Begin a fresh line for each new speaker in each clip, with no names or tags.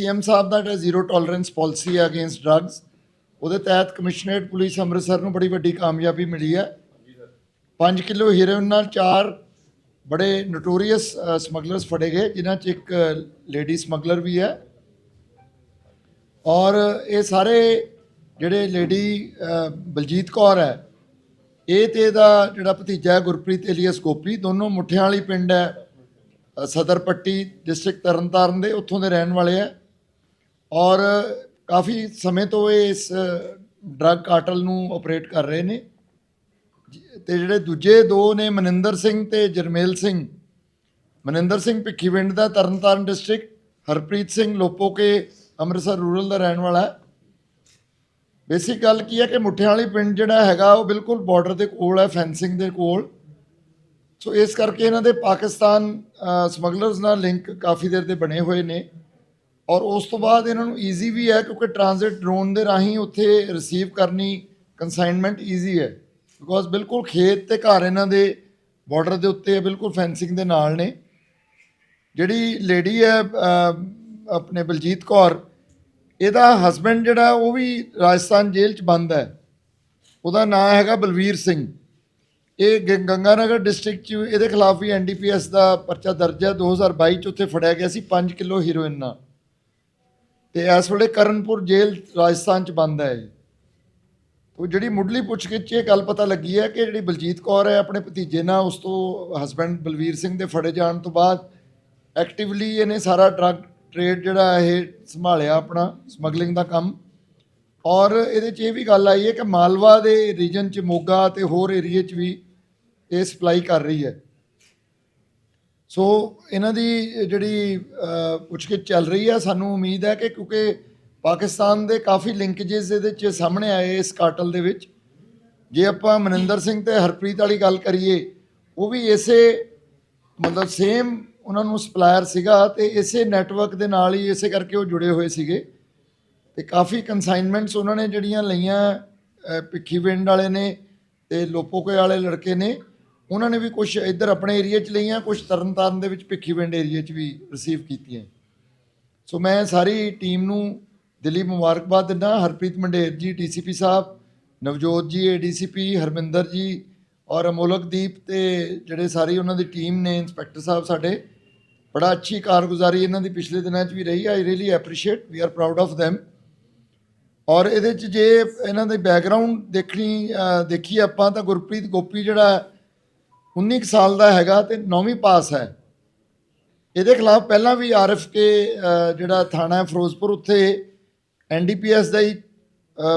CM ਸਾਹਿਬ ਦਾ ਜਿਹੜਾ ਜ਼ੀਰੋ ਟੋਲਰੈਂਸ ਪਾਲਿਸੀ ਹੈ ਅਗੇਂਸਟ ਡਰੱਗਸ ਉਹਦੇ ਤਹਿਤ ਕਮਿਸ਼ਨਰੇਟ ਪੁਲਿਸ ਅੰਮ੍ਰਿਤਸਰ ਨੂੰ ਬੜੀ ਵੱਡੀ ਕਾਮਯਾਬੀ ਮਿਲੀ ਹੈ। 5 ਕਿਲੋ ਹੀਰੋਇਨ ਨਾਲ ਚਾਰ ਬੜੇ ਨੋਟੋਰੀਅਸ ਸਮਗਲਰਸ ਫੜੇ ਗਏ ਜਿਨ੍ਹਾਂ 'ਚ ਇੱਕ ਲੇਡੀ ਸਮਗਲਰ ਵੀ ਹੈ। ਔਰ ਇਹ ਸਾਰੇ ਜਿਹੜੇ ਲੇਡੀ ਬਲਜੀਤ ਕੌਰ ਹੈ ਇਹ ਤੇ ਇਹਦਾ ਜਿਹੜਾ ਭਤੀਜਾ ਹੈ ਗੁਰਪ੍ਰੀਤ ਏਲੀਅਸ ਗੋਪੀ ਦੋਨੋਂ ਮੁੱਠਿਆਂ ਵਾਲੀ ਪਿੰਡ ਹੈ ਅ, ਸਦਰ ਪੱਟੀ ਡਿਸਟ੍ਰਿਕਟ ਤਰਨਤਾਰਨ ਦੇ ਉੱਥੋਂ ਦੇ ਰਹਿਣ ਵਾਲੇ ਹੈ। ਔਰ ਕਾਫੀ ਸਮੇਂ ਤੋਂ ਇਹ ਇਸ ਡਰੱਗ ਕਾਰਟਲ ਨੂੰ ਆਪਰੇਟ ਕਰ ਰਹੇ ਨੇ। ਜ- ਤੇ ਜਿਹੜੇ ਦੂਜੇ ਦੋ ਨੇ, ਮਨਿੰਦਰ ਸਿੰਘ ਤੇ ਜਰਮੇਲ ਸਿੰਘ। ਮਨਿੰਦਰ ਸਿੰਘ ਭਿੱਖੀਵਿੰਡ ਦਾ ਤਰਨਤਾਰਨ ਡਿਸਟ੍ਰਿਕਟ ਹਰਪ੍ਰੀਤ ਸਿੰਘ ਲੋਪੋਕੇ ਅੰਮ੍ਰਿਤਸਰ ਰੂਰਲ ਦਾ ਰਹਿਣ ਵਾਲਾ ਹੈ। ਬੇਸਿਕ ਗੱਲ ਕੀ ਹੈ ਕਿ ਮੁੱਠਿਆਂ ਵਾਲੀ ਪਿੰਡ ਜਿਹੜਾ ਹੈਗਾ, ਉਹ ਬਿਲਕੁਲ ਬਾਰਡਰ ਦੇ ਕੋਲ ਹੈ ਫੈਂਸਿੰਗ ਦੇ ਕੋਲ। ਸੋ ਇਸ ਕਰਕੇ ਇਹਨਾਂ ਦੇ ਪਾਕਿਸਤਾਨ ਸਮਗਲਰਸ ਨਾਲ ਲਿੰਕ ਕਾਫੀ ਦੇਰ ਦੇ ਬਣੇ ਹੋਏ ਨੇ। ਔਰ ਉਸ ਤੋਂ ਬਾਅਦ ਇਹਨਾਂ ਨੂੰ ਈਜ਼ੀ ਵੀ ਹੈ ਕਿਉਂਕਿ ਟ੍ਰਾਂਜ਼ਿਟ ਡਰੋਨ ਦੇ ਰਾਹੀਂ ਉੱਥੇ ਰਿਸੀਵ ਕਰਨੀ ਕੰਸਾਈਨਮੈਂਟ ਈਜ਼ੀ ਹੈ। ਬਿਕੋਜ਼ ਬਿਲਕੁਲ ਖੇਤ ਤੇ ਘਰ ਇਹਨਾਂ ਦੇ ਬਾਰਡਰ ਦੇ ਉੱਤੇ ਹੈ, ਬਿਲਕੁਲ ਫੈਂਸਿੰਗ ਦੇ ਨਾਲ ਨੇ। ਜਿਹੜੀ ਲੇਡੀ ਹੈ ਆਪਣੇ ਬਲਜੀਤ ਕੌਰ, ਇਹਦਾ ਹਸਬੰਡ ਜਿਹੜਾ ਉਹ ਵੀ ਰਾਜਸਥਾਨ ਜੇਲ੍ਹ 'ਚ ਬੰਦ ਹੈ। ਉਹਦਾ ਨਾਮ ਹੈਗਾ ਬਲਵੀਰ ਸਿੰਘ। ਇਹ ਗ- ਗੰਗਾਨਗਰ ਡਿਸਟ੍ਰਿਕਟ 'ਚ ਇਹਦੇ ਖਿਲਾਫ ਵੀ ਐਨਡੀਪੀਐਸ ਦਾ ਪਰਚਾ ਦਰਜ ਹੈ। 2022 'ਚ ਉੱਥੇ ਫੜਿਆ ਗਿਆ ਸੀ 5 ਕਿਲੋ ਹੀਰੋਇਨ ਨਾਲ। ਤੇ ਇਸ ਵੇਲੇ ਕਰਨਪੁਰ ਜੇਲ੍ਹ ਰਾਜਸਥਾਨ 'ਚ ਬੰਦ ਹੈ ਉਹ ਜਿਹੜੀ ਮੁੱਢਲੀ ਪੁੱਛਗਿੱਛ 'ਚ ਇਹ ਗੱਲ ਪਤਾ ਲੱਗੀ ਹੈ ਕਿ ਜਿਹੜੀ ਬਲਜੀਤ ਕੌਰ ਹੈ, ਆਪਣੇ ਭਤੀਜੇ ਨਾਲ ਉਸ ਤੋਂ ਹਸਬੰਡ ਬਲਵੀਰ ਸਿੰਘ ਦੇ ਫੜੇ ਜਾਣ ਤੋਂ ਬਾਅਦ ਐਕਟਿਵਲੀ ਇਹਨੇ ਸਾਰਾ ਡਰੱਗ ਟ੍ਰੇਡ ਜਿਹੜਾ ਇਹ ਸੰਭਾਲਿਆ ਆਪਣਾ ਸਮਗਲਿੰਗ ਦਾ ਕੰਮ। ਔਰ ਇਹਦੇ 'ਚ ਇਹ ਵੀ ਗੱਲ ਆਈ ਹੈ ਕਿ ਮਾਲਵਾ ਦੇ ਰੀਜਨ 'ਚ ਮੋਗਾ ਤੇ ਹੋਰ ਏਰੀਏ 'ਚ ਵੀ ਇਹ ਸਪਲਾਈ ਕਰ ਰਹੀ ਹੈ। ਸੋ ਇਹਨਾਂ ਦੀ ਜਿਹੜੀ ਪੁੱਛਗਿੱਛ ਚੱਲ ਰਹੀ ਹੈ ਸਾਨੂੰ ਉਮੀਦ ਹੈ ਕਿ ਕਿਉਂਕਿ ਪਾਕਿਸਤਾਨ ਦੇ ਕਾਫੀ ਲਿੰਕੇजेस ਇਹਦੇ 'ਚ ਸਾਹਮਣੇ ਆਏ ਇਸ ਕਾਟਲ ਦੇ ਵਿੱਚ। ਜੇ ਆਪਾਂ ਮਨਿੰਦਰ ਸਿੰਘ ਤੇ ਹਰਪ੍ਰੀਤ ਵਾਲੀ ਗੱਲ ਕਰੀਏ ਉਹ ਵੀ ਇਸੇ ਮਤਲਬ ਸੇਮ ਉਹਨਾਂ ਨੂੰ ਸਪਲਾਇਰ ਸੀਗਾ ਤੇ ਇਸੇ ਨੈਟਵਰਕ ਦੇ ਨਾਲ ਹੀ ਇਸੇ ਕਰਕੇ ਉਹ ਜੁੜੇ ਹੋਏ ਸੀਗੇ। ਤੇ ਕਾਫੀ ਕਨਸਾਈਨਮੈਂਟਸ ਉਹਨਾਂ ਨੇ ਜਿਹੜੀਆਂ ਲਈਆਂ ਅਹ, ਭਿੱਖੀਵਿੰਡ ਵਾਲੇ ਨੇ ਤੇ ਲੋਪੋਕੇ ਵਾਲੇ ਲੜਕੇ ਨੇ। ਉਹਨਾਂ ਨੇ ਵੀ ਕੁਝ ਇੱਧਰ ਆਪਣੇ ਏਰੀਆ 'ਚ ਲਈਆਂ ਕੁਝ ਤਰਨਤਾਰਨ ਦੇ ਵਿੱਚ ਭਿੱਖੀਵਿੰਡ ਏਰੀਆ 'ਚ ਵੀ ਰਿਸੀਵ ਕੀਤੀਆਂ। ਸੋ ਮੈਂ ਸਾਰੀ ਟੀਮ ਨੂੰ ਦਿੱਲੀ ਮੁਬਾਰਕਬਾਦ ਦਿੰਦਾ ਹਰਪ੍ਰੀਤ ਮੰਡੇਰ ਜੀ ਡੀਸੀਪੀ ਸਾਹਿਬ ਨਵਜੋਤ ਜੀ ਏਡੀਸੀਪੀ ਹਰਮਿੰਦਰ ਜੀ ਔਰ ਅਮੋਲਕਦੀਪ ਤੇ ਜਿਹੜੇ ਸਾਰੀ ਉਹਨਾਂ ਦੀ ਟੀਮ ਨੇ ਇੰਸਪੈਕਟਰ ਸਾਹਿਬ ਸਾਡੇ ਬੜਾ ਅੱਛੀ ਕਾਰਗੁਜ਼ਾਰੀ ਇਹਨਾਂ ਦੀ ਪਿਛਲੇ ਦਿਨਾਂ 'ਚ ਵੀ ਰਹੀ I really appreciate we are proud of them ਔਰ ਇਹਦੇ 'ਚ ਜੇ ਇਹਨਾਂ ਦੀ ਬੈਕਗ੍ਰਾਉਂਡ ਦੇਖਣੀ ਅਹ, ਦੇਖੀ ਆਪਾਂ ਤਾਂ ਗੁਰਪ੍ਰੀਤ ਗੋਪੀ ਜਿਹੜਾ 19 ਕੁ ਸਾਲ ਦਾ ਹੈਗਾ ਤੇ 9ਵੀਂ ਪਾਸ ਹੈ। ਇਹਦੇ ਖਿਲਾਫ ਪਹਿਲਾਂ ਵੀ ਆਰਐਫਕੇ ਜਿਹੜਾ ਥਾਣਾ ਹੈ ਫਿਰੋਜ਼ਪੁਰ ਉੱਥੇ ਐਨਡੀਪੀਐਸ ਦਾ ਹੀ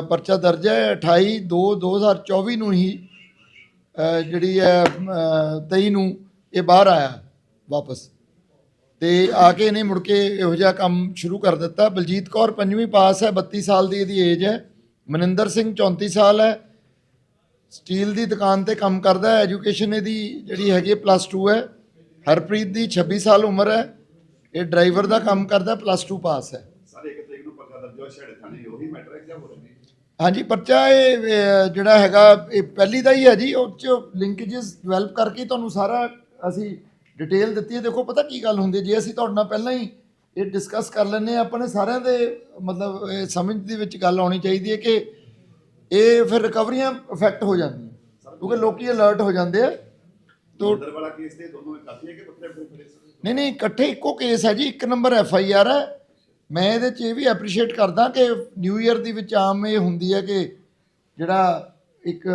ਪਰਚਾ ਦਰਜ ਹੈ। 28 2 2024 ਨੂੰ ਹੀ ਜਿਹੜੀ ਹੈ ਅਹ, 23 ਨੂੰ ਇਹ ਬਾਹਰ ਆਇਆ ਵਾਪਸ। ਤੇ ਆ ਕੇ ਇਹਨੇ ਮੁੜ ਕੇ ਇਹੋ ਜਿਹਾ ਕੰਮ ਸ਼ੁਰੂ ਕਰ ਦਿੱਤਾ। ਬਲਜੀਤ ਕੌਰ ਪੰਜਵੀਂ ਪਾਸ ਹੈ 32 ਸਾਲ ਦੀ ਇਹਦੀ ਏਜ ਹੈ। ਮਨਿੰਦਰ ਸਿੰਘ 34 ਸਾਲ ਹੈ। ਸਟੀਲ ਦੀ ਦੁਕਾਨ ਤੇ ਕੰਮ ਕਰਦਾ ਹੈ ਐਜੂਕੇਸ਼ਨ ਇਹਦੀ ਜਿਹੜੀ ਹੈਗੀ ਪਲੱਸ 2 ਹੈ। ਹਰਪ੍ਰੀਤ ਦੀ 26 ਸਾਲ ਉਮਰ ਹੈ। ਇਹ ਡਰਾਈਵਰ ਦਾ ਕੰਮ ਕਰਦਾ ਪਲੱਸ 2 ਪਾਸ ਹੈ।
ਸਾਰੇ ਇੱਕ ਤਰੀਕ ਨੂੰ ਪਰਚਾ ਦਰਜ ਹੋਇਆ ਛੜੇ ਥਾਣੇ ਉਹੀ ਮੈਟਰ ਹੈ ਕਿ ਹੋਰ ਹੈ
ਹਾਂਜੀ ਪਰਚਾ ਇਹ ਜਿਹੜਾ ਹੈਗਾ ਇਹ ਪਹਿਲੀ ਦਾ ਹੀ ਹੈ ਜੀ। ਉਹ ਚ ਲਿੰਕੇजेस ਡਿਵੈਲਪ ਕਰਕੇ ਤੁਹਾਨੂੰ ਸਾਰਾ ਅਸੀਂ ਡਿਟੇਲ ਦਿੱਤੀ ਹੈ। ਦੇਖੋ ਪਤਾ ਕੀ ਗੱਲ ਹੁੰਦੀ ਜੇ ਅਸੀਂ ਤੁਹਾਡੇ ਨਾਲ ਪਹਿਲਾਂ ਹੀ ਇਹ ਡਿਸਕਸ ਕਰ ਲੈਂਦੇ ਹਾਂ ਆਪਣੇ ਸਾਰਿਆਂ ਦੇ ਮਤਲਬ ਇਹ ਸਮਝ ਦੇ ਵਿੱਚ ਗੱਲ ਆਉਣੀ ਚਾਹੀਦੀ ਹੈ ਕਿ ਇਹ ਫਿਰ ਰਿਕਵਰੀਆਂ ਇਫੈਕਟ ਹੋ ਜਾਂਦੀਆਂ। ਕਿਉਂਕਿ ਲੋਕੀ ਅਲਰਟ ਹੋ ਜਾਂਦੇ ਆ। ਤੋ
ਅੰਦਰ ਵਾਲਾ ਕੇਸ ਤੇ ਦੋਨੋਂ ਇਕੱਠੇ ਹੈ ਕਿ ਵੱਖਰੇ ਵੱਖਰੇ
ਨਹੀਂ ਨਹੀਂ ਇਕੱਠੇ ਇੱਕੋ ਕੇਸ ਹੈ ਜੀ। ਇੱਕ ਨੰਬਰ ਐਫ ਆਈ ਆਰ ਹੈ। ਮੈਂ ਇਹਦੇ 'ਚ ਇਹ ਵੀ ਐਪਰੀਸ਼ੀਏਟ ਕਰਦਾ ਕਿ ਨਿਊ ਇਅਰ ਦੀ ਵਿੱਚ ਆਮ ਇਹ ਹੁੰਦੀ ਹੈ ਕਿ ਜਿਹੜਾ ਇੱਕ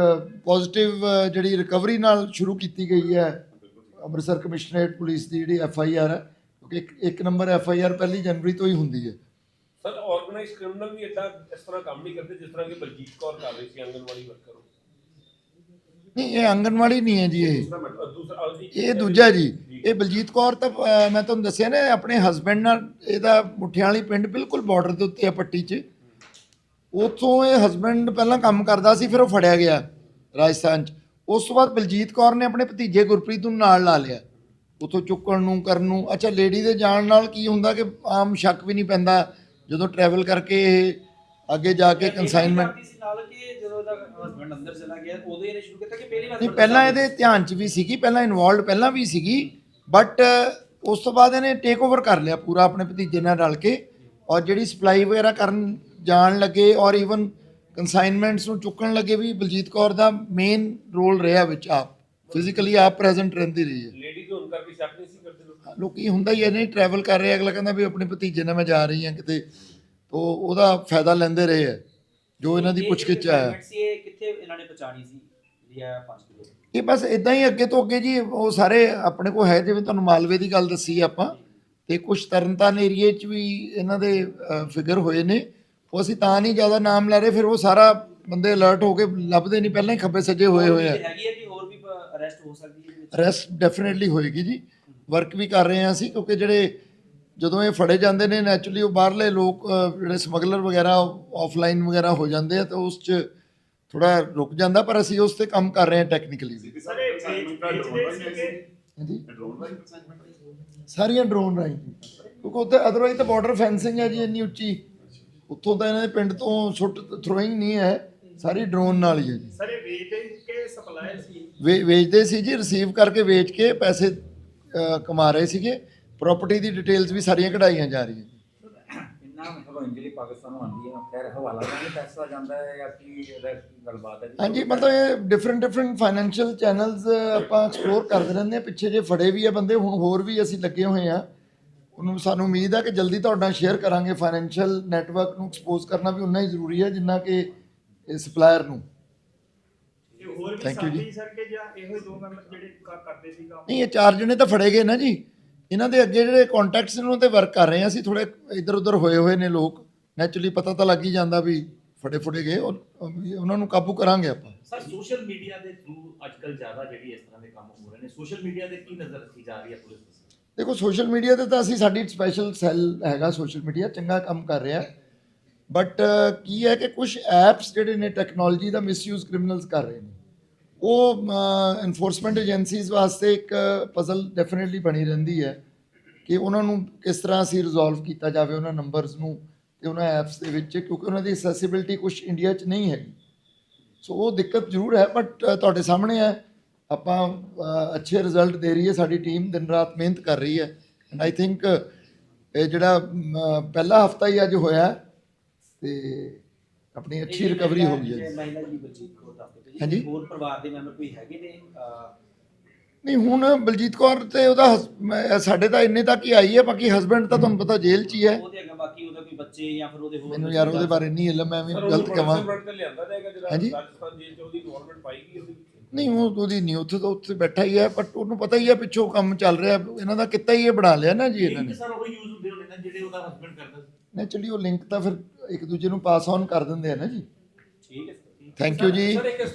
ਪੋਜ਼ਿਟਿਵ ਜਿਹੜੀ ਰਿਕਵਰੀ ਨਾਲ ਸ਼ੁਰੂ ਕੀਤੀ ਗਈ ਹੈ ਅੰਮ੍ਰਿਤਸਰ ਕਮਿਸ਼ਨਰੇਟ ਪੁਲਿਸ ਦੀ ਜਿਹੜੀ ਐਫ ਆਈ ਆਰ ਹੈ। ਕਿਉਂਕਿ ਇੱਕ ਇੱਕ ਨੰਬਰ ਐਫ ਆਈ ਆਰ ਪਹਿਲੀ ਜਨਵਰੀ ਤੋਂ ਹੀ ਹੁੰਦੀ ਹੈ।
ਸਰ ਆਰਗੇਨਾਈਜ਼ ਕ੍ਰਿਮੀਨਲ ਵੀ ਏਦਾਂ ਇਸ ਤਰ੍ਹਾਂ ਕੰਮ ਨਹੀਂ ਕਰਦੇ ਜਿਸ ਤਰ੍ਹਾਂ ਕਿ ਬਲਜੀਤ ਕੌਰ ਕਰ ਰਹੀ ਸੀ ਆਂਗਨਵਾੜੀ ਵਰਕਰ
ਨਹੀਂ ਇਹ ਆਂਗਨਵਾੜੀ ਨਹੀਂ ਹੈ ਜੀ ਇਹ। ਇਹ ਦੂਜਾ ਜੀ ਇਹ ਬਲਜੀਤ ਕੌਰ ਤਾਂ ਮੈਂ ਤੁਹਾਨੂੰ ਦੱਸਿਆ ਨਾ ਆਪਣੇ ਹਸਬੰਡ ਨਾਲ ਇਹਦਾ ਮੁੱਠਿਆਂ ਵਾਲੀ ਪਿੰਡ ਬਿਲਕੁਲ ਬਾਰਡਰ ਦੇ ਉੱਤੇ ਆ ਪੱਟੀ 'ਚ। ਉੱਥੋਂ ਇਹ ਹਸਬੰਡ ਪਹਿਲਾਂ ਕੰਮ ਕਰਦਾ ਸੀ ਫਿਰ ਉਹ ਫੜਿਆ ਗਿਆ ਰਾਜਸਥਾਨ 'ਚ। ਉਸ ਤੋਂ ਬਾਅਦ ਬਲਜੀਤ ਕੌਰ ਨੇ ਆਪਣੇ ਭਤੀਜੇ ਗੁਰਪ੍ਰੀਤ ਨੂੰ ਨਾਲ ਲਾ ਲਿਆ। ਉੱਥੋਂ ਚੁੱਕਣ ਨੂੰ ਕਰਨ ਨੂੰ। ਅੱਛਾ ਲੇਡੀ ਦੇ ਜਾਣ ਨਾਲ ਕੀ ਹੁੰਦਾ ਕਿ ਆਮ ਸ਼ੱਕ ਵੀ ਨਹੀਂ ਪੈਂਦਾ ਜਦੋਂ ਟਰੈਵਲ ਕਰਕੇ ਇਹ ਅੱਗੇ ਜਾ ਕੇ ਕੰਸਾਈਨਮੈਂਟ
ਪਾਰਟੀ ਸੀ? ਨਾਲ ਕਿ ਜਦੋਂ ਇਹਦਾ ਹਸਬੰਡ ਅੰਦਰ ਚਲਾ ਗਿਆ ਉਦੋਂ ਇਹਨੇ ਸ਼ੁਰੂ ਕੀਤਾ ਕਿ ਪਹਿਲੀ ਵਾਰ
ਨਹੀਂ ਪਹਿਲਾਂ ਇਹਦੇ ਧਿਆਨ 'ਚ ਵੀ ਸੀਗੀ ਪਹਿਲਾਂ ਇਨਵੋਲਡ ਪਹਿਲਾਂ ਵੀ ਸੀਗੀ ਬਟ ਉਸ ਤੋਂ ਬਾਅਦ ਇਹਨੇ ਟੇਕ ਓਵਰ ਕਰ ਲਿਆ ਪੂਰਾ ਆਪਣੇ ਭਤੀਜੇ ਨਾਲ ਰਲ ਕੇ ਔਰ ਜਿਹੜੀ ਸਪਲਾਈ ਵਗੈਰਾ ਕਰਨ ਜਾਣ ਲੱਗੇ ਔਰ ਇਵਨ ਕਨਸਾਈਨਮੈਂਟਸ ਨੂੰ ਚੁੱਕਣ ਲੱਗੇ ਵੀ ਬਲਜੀਤ ਕੌਰ ਦਾ ਮੇਨ ਰੋਲ ਰਿਹਾ ਵਿੱਚ ਆਪ ਫਿਜ਼ੀਕਲੀ ਆਪ ਪ੍ਰੈਜ਼ੈਂਟ ਰਹਿੰਦੀ ਰਹੀ ਹੈ।
ਲੇਡੀ ਦੇ ਹੋਣ ਕਰਕੇ ਸ਼ੱਕ ਨਹੀਂ ਸੀ। ਲੋਕ
ਹੁੰਦਾ ਹੀ ਹੈ ਨਹੀਂ ਟਰੈਵਲ ਕਰ ਰਹੇ ਅਗਲਾ ਕਹਿੰਦਾ ਵੀ ਆਪਣੇ ਭਤੀਜੇ ਨਾਲ ਮੈਂ ਜਾ ਰਹੀ ਹਾਂ ਕਿਤੇ। ਤੋ ਉਹਦਾ ਫਾਇਦਾ ਲੈਂਦੇ ਰਹੇ ਹੈ ਜੋ ਇਹਨਾਂ ਦੀ ਪੁੱਛਗਿੱਛ ਆਇਆ
ਸੀ ਇਹ ਕਿੱਥੇ ਇਹਨਾਂ ਨੇ ਪਹੁੰਚਾਣੀ ਸੀ ਜਿਹੜੀ ਆ 5 ਕਿਲੋ
ਇਹ ਬਸ ਇਦਾਂ ਹੀ ਅੱਗੇ ਤੋਂ ਅੱਗੇ ਜੀ ਉਹ ਸਾਰੇ ਆਪਣੇ ਕੋਲ ਹੈ ਜਿਵੇਂ ਤੁਹਾਨੂੰ ਮਾਲਵੇ ਦੀ ਗੱਲ ਦੱਸੀ ਆਪਾਂ। ਤੇ ਕੁਝ ਤਰਨਤਾਰਨ ਏਰੀਏ 'ਚ ਵੀ ਇਹਨਾਂ ਦੇ ਫਿਗਰ ਹੋਏ ਨੇ। ਉਹ ਅਸੀਂ ਤਾਂ ਨਹੀਂ ਜ਼ਿਆਦਾ ਨਾਮ ਲੈ ਰਹੇ ਫਿਰ ਉਹ ਸਾਰਾ ਬੰਦੇ ਅਲਰਟ ਹੋ ਕੇ ਲੱਭਦੇ ਨਹੀਂ ਪਹਿਲਾਂ ਹੀ ਖੱਬੇ ਸੱਜੇ ਹੋਏ ਹੋਏ ਆ।
ਹੈਗੀ ਹੈ ਕਿ ਹੋਰ ਵੀ ਅਰੈਸਟ ਹੋ ਸਕਦੀ ਹੈ ਇਹਦੇ ਵਿੱਚ?
ਰੈਸਟ ਡੈਫੀਨਿਟਲੀ ਹੋਏਗੀ ਜੀ। ਵਰਕ ਵੀ ਕਰ ਰਹੇ ਹਾਂ ਅਸੀਂ ਕਿਉਂਕਿ ਜਿਹੜੇ ਜਦੋਂ ਇਹ ਫੜੇ ਜਾਂਦੇ ਨੇ ਨੈਚੁਰਲੀ ਉਹ ਬਾਹਰਲੇ ਲੋਕ ਜਿਹੜੇ ਸਮਗਲਰ ਵਗੈਰਾ ਆਫਲਾਈਨ ਵਗੈਰਾ ਹੋ ਜਾਂਦੇ ਆ ਤਾਂ ਉਸ 'ਚ ਥੋੜਾ ਰੁਕ ਜਾਂਦਾ ਪਰ ਅਸੀਂ ਉਸ ਤੇ ਕੰਮ ਕਰ ਰਹੇ ਹਾਂ ਟੈਕਨੀਕਲੀ ਵੀ। ਸਾਰੀਆਂ ਡਰੋਨ ਰਾਹੀਂ। ਕਿਉਂਕਿ ਉੱਥੇ ਅਦਰਵਾਈਜ਼ ਤਾਂ ਬਾਰਡਰ ਫੈਂਸਿੰਗ ਹੈ ਜੀ ਇੰਨੀ ਉੱਚੀ। ਉੱਥੋਂ ਤਾਂ ਇਹਨਾਂ ਦੇ ਪਿੰਡ ਤੋਂ ਛੁੱਟ ਥਰੋਇੰਗ ਨਹੀਂ ਹੈ ਸਾਰੀ ਡਰੋਨ ਨਾਲ ਹੀ ਹੈ ਜੀ।
ਸਰ ਇਹ ਵੇਚਦੇ ਕਿ ਸਪਲਾਈ ਸੀ?
ਵੇਚਦੇ ਸੀ ਜੀ ਰਿਸੀਵ ਕਰਕੇ ਵੇਚ ਕੇ ਪੈਸੇ ਕਮਾ ਰਹੇ ਸੀਗੇ। ਪ੍ਰਾਪਰਟੀ ਦੀ ਡਿਟੇਲਸ ਵੀ ਸਾਰੀਆਂ ਕਢਾਈਆਂ ਜਾ ਰਹੀਆਂ।
ਇੰਨਾ ਮਤਲਬ ਇੰਜਲੀ ਪਾਕਿਸਤਾਨ ਆਉਂਦੀ ਹੈ ਖੈਰ ਹਵਾਲਾ ਦਾ ਵੀ ਪੈਸਾ ਜਾਂਦਾ ਹੈ ਜਾਂ ਕੀ ਗੱਲਬਾਤ ਹੈ?
ਹਾਂਜੀ ਮਤਲਬ ਇਹ ਡਿਫਰੈਂਟ ਡਿਫਰੈਂਟ ਫਾਈਨੈਂਸ਼ੀਅਲ ਚੈਨਲਸ ਆਪਾਂ ਐਕਸਪਲੋਰ ਕਰਦੇ ਰਹਿੰਦੇ ਆ ਪਿੱਛੇ ਜੇ ਫੜੇ ਵੀ ਆ ਬੰਦੇ ਹੁਣ ਹੋਰ ਵੀ ਅਸੀਂ ਲੱਗੇ ਹੋਏ ਆ ਉਹਨੂੰ ਸਾਨੂੰ ਉਮੀਦ ਹੈ ਕਿ ਜਲਦੀ ਤੁਹਾਡੇ ਸ਼ੇਅਰ ਕਰਾਂਗੇ। ਫਾਈਨੈਂਸ਼ੀਅਲ ਨੈਟਵਰਕ ਨੂੰ ਐਕਸਪੋਜ਼ ਕਰਨਾ ਵੀ ਉਨਾ ਹੀ ਜ਼ਰੂਰੀ ਹੈ ਜਿੰਨਾ ਕਿ ਸਪਲਾਇਰ ਨੂੰ।
ਹੋਰ ਵੀ
Thank you ਜੀ।
ਸਾਥੀ ਸਰ ਕਿ ਜਾਂ ਇਹੋ ਹੀ ਦੋ ਮੈਂਬਰ ਜਿਹੜੇ ਕ- ਕਰਦੇ ਸੀ ਕੰਮ?
ਨਹੀਂ ਇਹ ਚਾਰ ਜਣੇ ਤਾਂ ਫੜੇ ਗਏ ਨਾ ਜੀ। ਇਹਨਾਂ ਦੇ ਅੱਗੇ ਜਿਹੜੇ ਕੰਟੈਕਟਸ ਨੇ ਉਹਨਾਂ ਤੇ ਵਰਕ ਕਰ ਰਹੇ ਆ। ਅਸੀਂ ਥੋੜੇ ਇੱਧਰ ਉੱਧਰ ਹੋਏ ਹੋਏ ਨੇ ਲੋਕ। ਨੈਚੁਰਲੀ ਪਤਾ ਤਾਂ ਲੱਗ ਹੀ ਜਾਂਦਾ ਵੀ ਫੜੇ ਫੁੜੇ ਗਏ ਉਹਨਾਂ ਨੂੰ ਕਾਬੂ ਕਰਾਂਗੇ ਆਪਾਂ।
ਸਰ ਸੋਸ਼ਲ ਮੀਡੀਆ ਦੇ ਥਰੂ ਅੱਜਕੱਲ ਜ਼ਿਆਦਾ ਜਿਹੜੀ ਇਸ ਤਰ੍ਹਾਂ ਦੇ ਕੰਮ ਹੋ ਰਹੇ ਨੇ ਸੋਸ਼ਲ ਮੀਡੀਆ ਦੇ ਕੀ ਨਜ਼ਰ ਰੱਖੀ ਜਾ ਰਹੀ ਹੈ ਪੁਲਿਸ ਦੀ?
ਦੇਖੋ ਸੋਸ਼ਲ ਮੀਡੀਆ ਤੇ ਤਾਂ ਅਸੀਂ ਸਾਡੀ ਸਪੈਸ਼ਲ ਸੈੱਲ ਹੈਗਾ ਸੋਸ਼ਲ ਮੀਡੀਆ ਚੰਗਾ ਕੰਮ ਕਰ ਰਿਹਾ। ਬਟ ਕੀ ਹੈ ਕਿ ਕੁਝ ਐਪਸ ਜਿਹੜੇ ਨੇ ਟੈਕਨੋਲੋਜੀ ਦਾ ਮਿਸਯੂਜ਼ ਕ੍ਰਿਮੀਨਲਸ ਕਰ ਰਹੇ ਨੇ। ਉਹ ਐਨਫੋਰਸਮੈਂਟ ਏਜੰਸੀਜ਼ ਵਾਸਤੇ ਇੱਕ ਪਜ਼ਲ ਡੈਫੀਨਿਟਲੀ ਬਣੀ ਰਹਿੰਦੀ ਹੈ ਕਿ ਉਹਨਾਂ ਨੂੰ ਕਿਸ ਤਰ੍ਹਾਂ ਅਸੀਂ ਰਿਜ਼ੋਲਵ ਕੀਤਾ ਜਾਵੇ ਉਹਨਾਂ ਨੰਬਰਸ ਨੂੰ ਤੇ ਉਹਨਾਂ ਐਪਸ ਦੇ ਵਿੱਚ ਕਿਉਂਕਿ ਉਹਨਾਂ ਦੀ ਅਸੈਸਿਬਿਲਟੀ ਕੁਝ ਇੰਡੀਆ 'ਚ ਨਹੀਂ ਹੈਗੀ। ਸੋ ਉਹ ਦਿੱਕਤ ਜ਼ਰੂਰ ਹੈ ਬਟ ਤੁਹਾਡੇ ਸਾਹਮਣੇ ਹੈ। ਆਪਾਂ ਅੱਛੇ ਰਿਜ਼ਲਟ ਦੇ ਰਹੀ ਹੈ ਸਾਡੀ ਟੀਮ ਦਿਨ ਰਾਤ ਮਿਹਨਤ ਕਰ ਰਹੀ ਹੈ। ਐਂਡ ਆਈ ਥਿੰਕ ਇਹ ਜਿਹੜਾ ਪਹਿਲਾ ਹਫਤਾ ਹੀ ਅੱਜ ਹੋਇਆ ਹੈ, ਤੇ ਆਪਣੀ ਅੱਛੀ ਰਿਕਵਰੀ ਹੋ ਗਈ ਹੈ।
ਮਹਿਲਾ ਜੀ ਬਲਜੀਤ ਕੌਰ ਦੱਸਦੇ ਪਏ ਜੀ
ਹਾਂਜੀ।
ਹੋਰ ਪਰਿਵਾਰ ਦੇ ਮੈਂਬਰ ਕੋਈ ਹੈਗੇ ਨੇ? ਅਹ,
ਨਹੀਂ ਹੁਣ ਬਲਜੀਤ ਕੌਰ ਤੇ ਉਹਦਾ ਹਸ- ਮੈਂ- ਸਾਡੇ ਤਾਂ ਇੰਨੇ ਤੱਕ ਹੀ ਆਈ ਹੈ ਬਾਕੀ ਹਸਬੰਡ ਤਾਂ ਤੁਹਾਨੂੰ ਪਤਾ ਜੇਲ੍ਹ 'ਚ ਹੀ ਹੈ।
ਉਹਦੇ ਅੱਗੇ ਬਾਕੀ ਉਹਦਾ ਕੋਈ ਬੱਚੇ ਜਾਂ ਫਿਰ ਉਹਦੇ ਹੋਰ
ਮੈਨੂੰ ਯਾਰ ਉਹਦੇ ਬਾਰੇ ਨਹੀਂ ਇਲਮ ਮੈਂ ਵੀ
ਸਰ
ਗਲਤ ਕਹਾਂ
ਤੇ ਲਿਆਂਦਾ ਜਾਏਗਾ ਜਿਹੜਾ
ਹਾਂਜੀ?
ਰਾਜਸਥਾਨ ਜੇਲ੍ਹ ਚ ਉਹਦੀ ਇਨਵੋਲਵਮੈਂਟ ਪਾਈ ਗਈ ਉਹਦੇ ਵਿੱਚ।
ਨਹੀਂ ਉਹ ਉਹਦੀ ਨਹੀਂ ਉੱਥੇ ਤਾਂ ਉੱਥੇ ਬੈਠਾ ਹੀ ਹੈ ਬਟ ਉਹਨੂੰ ਪਤਾ ਹੀ ਹੈ ਪਿੱਛੋਂ ਕੰਮ ਚੱਲ ਰਿਹਾ ਇਹਨਾਂ ਦਾ ਕਿੱਤਾ ਹੀ ਇਹ ਬਣਾ ਲਿਆ ਨਾ ਜੀ ਇਹਨਾਂ ਨੇ।
ਸਰ ਉਹ ਯੂਜ਼ ਹੁੰਦੇ ਹੋਣੇ ਨੇ ਜਿਹੜੇ ਉਹਦਾ ਹਸਬੰਡ ਕਰਦਾ ਸੀ।
ਨੈਚੁਰਲੀ ਉਹ ਲਿੰਕ ਤਾਂ ਫਿਰ ਇੱਕ ਦੂਜੇ ਨੂੰ ਪਾਸ ਔਨ ਕਰ ਦਿੰਦੇ ਆ ਨਾ ਜੀ। ਥੈਂਕ ਯੂ ਜੀ
ਸਰ ਇੱਕ ਇਸ ਤੋਂ